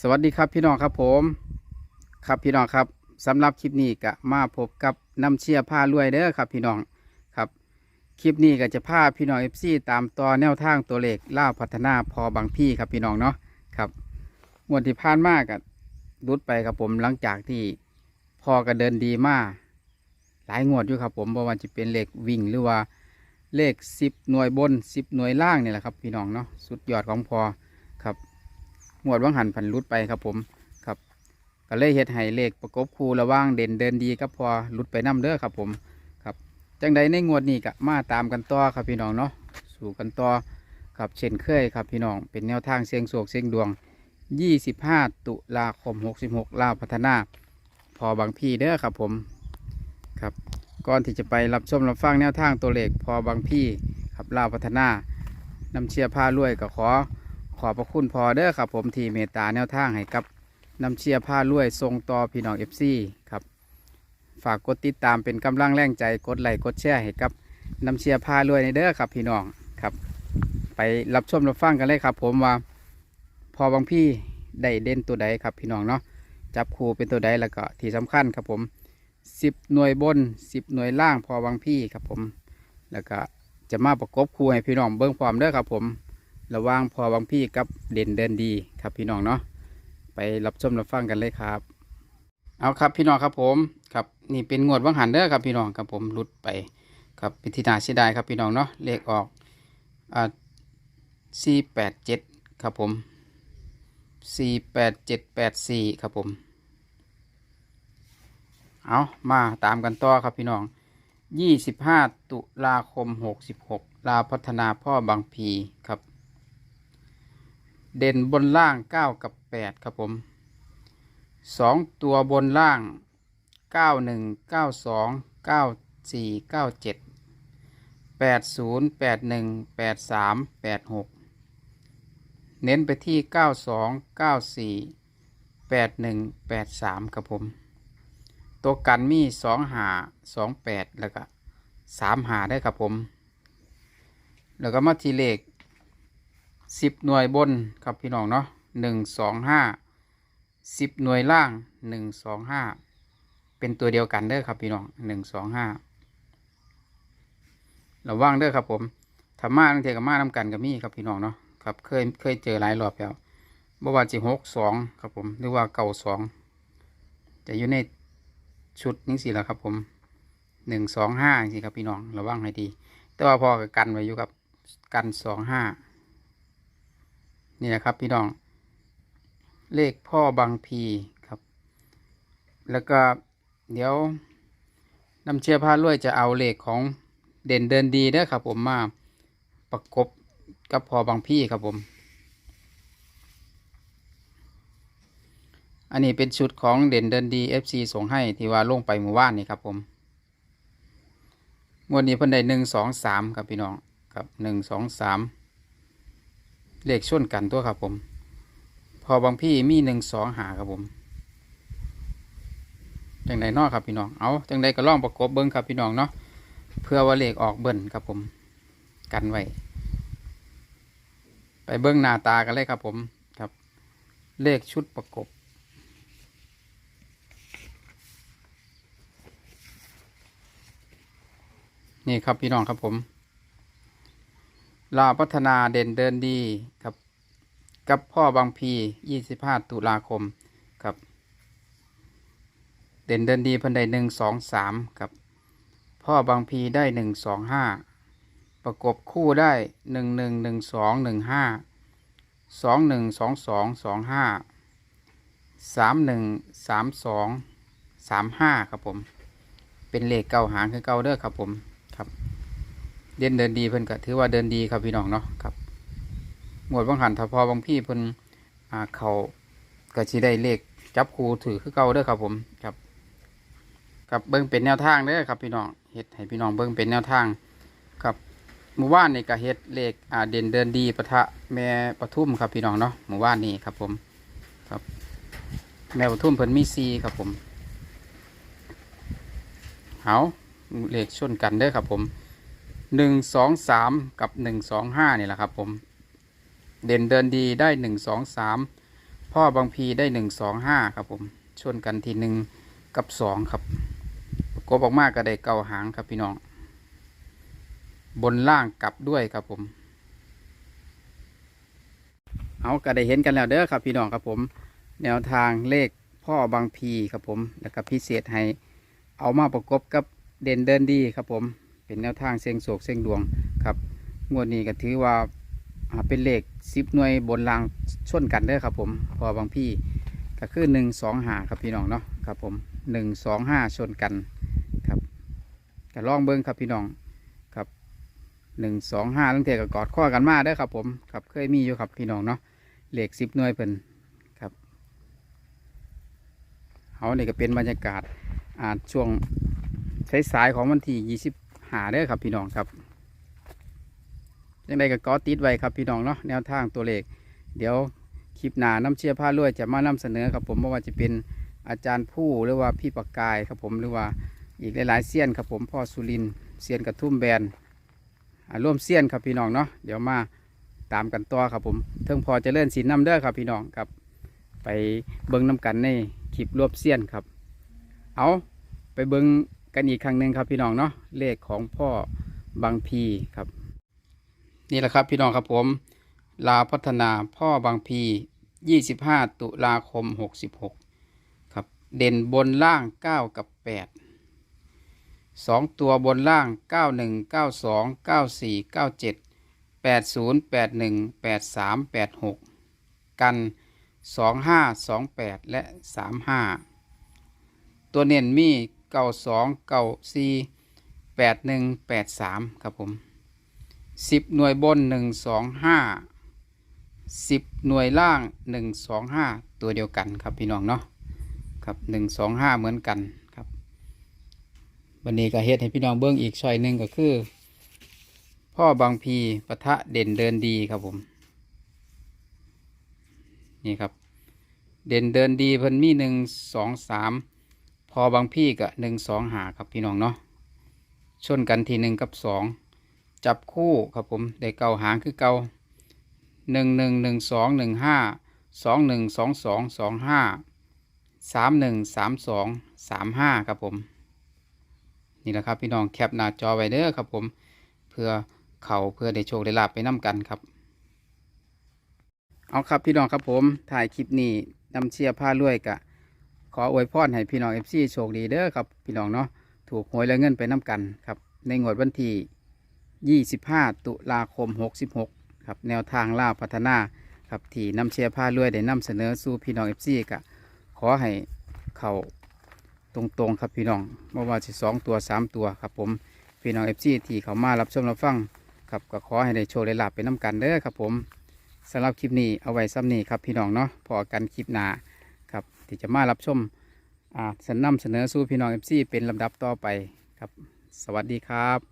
สวัสดีครับพี่น้องครับผม ครับพี่น้องครับสำหรับคลิปนี้ก็มาพบกับน้ำเชียร์ผ้ารวยเด้อครับพี่น้องครับ คลิปนี้ก็จะพาพี่น้องเอฟซีตามต่อแนวทางตัวเลขล่าพัฒนาพอบางพี่ครับพี่น้องเนาะครับงวดที่ผ่านมากกับรุดไปครับผมหลังจากที่พอก็เดินดีมากหลายงวดอยู่ครับผมเพราะว่าจะเป็นเลขวิ่งหรือว่าเลขสิบหน่วยบนสิบหน่วยล่างนี่แหละครับพี่น้องเนาะสุดยอดของพอ หมวดว่างหันผันรุดไปครับผมครับก็เลยเฮ็ดให้เลขประกบคู่ระว่างเด่นเดินดีก็พอรุดไปน้ำเด้อครับผมครับจังใดในงวดนี้ก็มาตามกันต่อครับพี่น้องเนาะสู่กันต่อครับเช่นเคยครับพี่น้องเป็นแนวทางเสียงโศกเสียงดวง 25 ตุลาคม 66ลาวพัฒนา พอบางพี่เด้อครับผมครับก่อนที่จะไปรับชมรับฟังแนวทางตัวเลขพอบางพี่ครับลาวพัฒนานำเชียร์ผ้ารวยก็ขอ ขอบพระคุณพอเด้อครับผมที่เมตตาแนวทางให้กับน้ำเชียร์ผ้าลวยทรงต่อพี่น้องเอฟซีครับฝากกดติดตามเป็นกำลังแรงใจกดไลค์กดแชร์ให้กับน้ำเชียร์ผ้าลวยในเด้อครับพี่น้องครับ ไปรับชมรับฟังกันเลยครับ ผมว่าพอบางพี่ได้เด่นตัวใดครับพี่น้องเนาะจับคู่เป็นตัวใดแล้วก็ที่สำคัญครับผมสิบหน่วยบนสิบหน่วยล่างพอบางพี่ครับผม แล้วก็จะมาประกบคู่ให้พี่น้องเบิ้งความเด้อครับผม ระว่างพอบางพี่กับเด่นเดินดีครับพี่น้องเนาะไปรับชมรับฟังกันเลยครับ เอาครับพี่น้องครับผมครับนี่เป็นงวดวังหันเด้อครับพี่น้องครับผมหลุดไปครับเป็นที่น่าเสียดายครับพี่น้องเนาะเลขออกอ่าสี่แปดเจ็ดครับผมสี่แปดเจ็ดแปดสี่ครับผมเอามาตามกันต่อครับพี่น้องยี่สิบห้าตุลาคมหกสิบหกลาพัฒนาพ่อบางพีครับ เด่นบนล่างเก้ากับแปดครับผมสองตัวบนล่างเก้าหนึ่งเก้าสองเก้าสี่เก้าเจ็ดแปดศูนย์แปดหนึ่งแปดสามแปดหกเน้นไปที่เก้าสองเก้าสี่แปดหนึ่งแปดสามครับผม ตัวกันมีสองหาสองแปดแล้วก็สามหาได้ครับผม แล้วก็มาทีเลข สิบหน่วยบนครับพี่น้องเนาะหนึ่งสองห้าสิบหน่วยล่างหนึ่งสองห้าเป็นตัวเดียวกันเด้อครับพี่น้องหนึ่งสองห้าระวังเด้อครับผมธรรมะตั้งแต่กับมาทำกันกับมี่ครับพี่น้องเนาะครับเคยเคยเจอหลายรอบแล้วบ่ว่าจะหกสองครับผมหรือว่าเก่าสองจะอยู่ในชุดนี้สิละครับผมหนึ่งสองห้าสิครับพี่น้องระวังให้ดี แต่ว่าพอกับกันไว้อยู่กับกันสองห้า นี่นะครับพี่น้อง เลขพ่อบางพีครับ แล้วก็เดี๋ยวนำเชื่อผ้ารวยจะเอาเลขของเด่นเดินดีเด้ครับผมมาประกบกับพ่อบางพี่ครับผม อันนี้เป็นชุดของเด่นเดินดี FC ส่งให้ที่ว่าลงไปหมู่บ้านนี่ครับผมงวดนี้เพิ่นได้หนึ่งสองสามครับพี่น้องครับหนึ่งสองสาม เลขชนกันตัวครับผม พอบางพี่มีหนึ่งสองหาครับผมจังใดนอครับพี่น้อง เอาจังใดก็ล่องประกบเบิ้งครับพี่น้องเนาะ เพื่อว่าเลขออกเบิ้ลครับผม กันไว้ ไปเบิ้งหน้าตากันเลยครับผมครับ เลขชุดประกบนี่ครับพี่น้องครับผม ลาวพัฒนาเด่นเดินดีครับ กับพ่อบางพียี่สิบพศตุลาคมครับ เด่นเดินดีพันใดหนึ่งสองสามครับ พ่อบางพีได้หนึ่งสองห้าประกบคู่ได้หนึ่งหนึ่งหนึ่งสองหนึ่งห้าสองหนึ่งสองสองสองห้าสามหนึ่งสามสองสามห้าครับผม เป็นเลขเก้าหางคือเก้าเด้อครับผม เด่นเดินดีเพิ่นก็ถือว่าเดินดีครับพี่น้องเนาะครับหมวดบางหันถ้าพอบางพี่เพิ่นอ่าเขาก็สิได้เลขจับคูถือคือเก่าเด้อครับผมครับครับเบิ่งเป็นแนวทางเด้อครับพี่น้องเฮ็ดให้พี่น้องเบิ่งเป็นแนวทางครับหมู่บ้านนี่ก็เฮ็ดเลขอ่าเด่นเดินดีปะทะแม่ปทุมครับพี่น้องเนาะหมู่บ้านนี่ครับผมครับ แม่ปทุมเพิ่นมีซีครับผม เอาเลขชนกันเด้อครับผม หนึ่งสองสามกับหนึ่งสองห้านี่แหละครับผม เด่นเดินดีได้หนึ่งสองสามพ่อบางพีได้หนึ่งสองห้าครับผม ชนกันทีหนึ่งกับสองครับกบออกมากก็ได้เก้าหางครับพี่น้อง บนล่างกลับด้วยครับผม เอาก็ได้เห็นกันแล้วเด้อครับพี่น้องครับผม แนวทางเลขพ่อบางพีครับผม แล้วก็พิเศษให้ เอามาประกบกับเด่นเดินดีครับผม เป็นแนวทางเสียงโศกเสียงดวงครับงวดนี้ก็ถือว่าเป็นเลขสิบหน่วยบนรางชนกันเด้อครับผมพอบางพี่ก็คือหนึ่งสองหาครับพี่น้องเนาะครับผมหนึ่งสองห้าชนกันครับก็ลองเบิ้งครับพี่น้องครับหนึ่งสองห้าตั้งแต่ก็กอดข้อกันมาเด้อครับผมครับเคยมีอยู่ครับพี่น้องเนาะเลขสิบหน่วยเพิ่นครับเอาเนี่ก็เป็นบรรยากาศอ่าช่วงสายๆของวันที่ยี่สิบ หาเด้อครับพี่น้องครับยังไงก็กอติดไว้ครับพี่น้องเนาะแนวทางตัวเลข เดี๋ยวคลิปหนาน้ำเชียร์ผ้ารวยจะมานำเสนอครับผมไม่ว่าจะเป็นอาจารย์ผู้หรือว่าพี่ประกายครับผมหรือว่าอีกหลายๆเซียนครับผมพ่อสุรินเซียนกระทุ่มแบนร่วมเซียนครับพี่น้องเนาะเดี๋ยวมาตามกันต่อครับผมเทิงพอจะเลื่อนสีน้ำเด้อครับพี่น้องครับ ไปเบิ้งน้ำกันในคลิปรวบเซียนครับ เอาไปเบิ้ง กันอีกครั้งหนึ่งครับพี่น้องเนาะเลขของพ่อบางพีครับ นี่แหละครับพี่น้องครับผม ลาพัฒนาพ่อบางพี 25 ตุลาคม 66 ครับ เด่นบนล่าง 9 กับ 8 2 ตัวบนล่าง 91 92 94 97 80 81 83 86 กัน 25 28 และ 35 ตัวเน้นมี 92 94 81 83ครับผมสิบหน่วยบนหนึ่งสองห้าสิบหน่วยล่างหนึ่งสองห้าตัวเดียวกันครับพี่น้องเนาะครับหนึ่งสองห้าเหมือนกันครับวันนี้ก็เฮ็ดให้พี่น้องเบิ้งอีกช่อยหนึ่งก็คือ พ่อบางพีปะทะเด่นเดินดีครับผมนี่ครับ เด่นเดินดีเพิ่นมีหนึ่งสองสาม พอบางพี่กับหนึ่งสองหาครับพี่น้องเนาะชนกันทีหนึ่งกับสองจับคู่ครับผมได้เก่าหางคือเก่าหนึ่งหนึ่งหนึ่งสองหนึ่งห้าสองหนึ่งสองสองสองห้าสามหนึ่งสามสองสามห้าครับผม นี่แหละครับพี่น้องแคปหน้าจอไว้เด้อครับผมเพื่อเขาเพื่อได้โชคได้ลาบไปน้กันครับ เอาครับพี่น้องครับผมถ่ายคลิปนี้นำเชียร์ผ้ารวยกะ ขออวยพรให้พี่น้องเอฟซีโชคดีเด้อครับพี่น้องเนาะถูกหวยและเงินไปน้กันครับในงวดวันที่25 ตุลาคม 66ครับแนวทางล่าพัฒนาครับที่นำเชียร์ผ้ารวยได้นำเสนอสู่พี่น้องเอฟซีกะขอให้เขาตรงๆครับพี่น้องไม่ว่าจะสองตัวสามตัวครับผมพี่น้องเอฟซีที่เขามารับชมรับฟังครับก็ขอให้ได้โชว์ได้ลาบไปน้กันเด้อครับผมสำหรับคลิปนี้เอาไว้ซ้ำนี้ครับพี่น้องเนาะพอกันคลิปหน้า ที่จะมารับชมอ่าสนำเสนอสู่พี่น้องเอฟซีเป็นลำดับต่อไปครับ สวัสดีครับ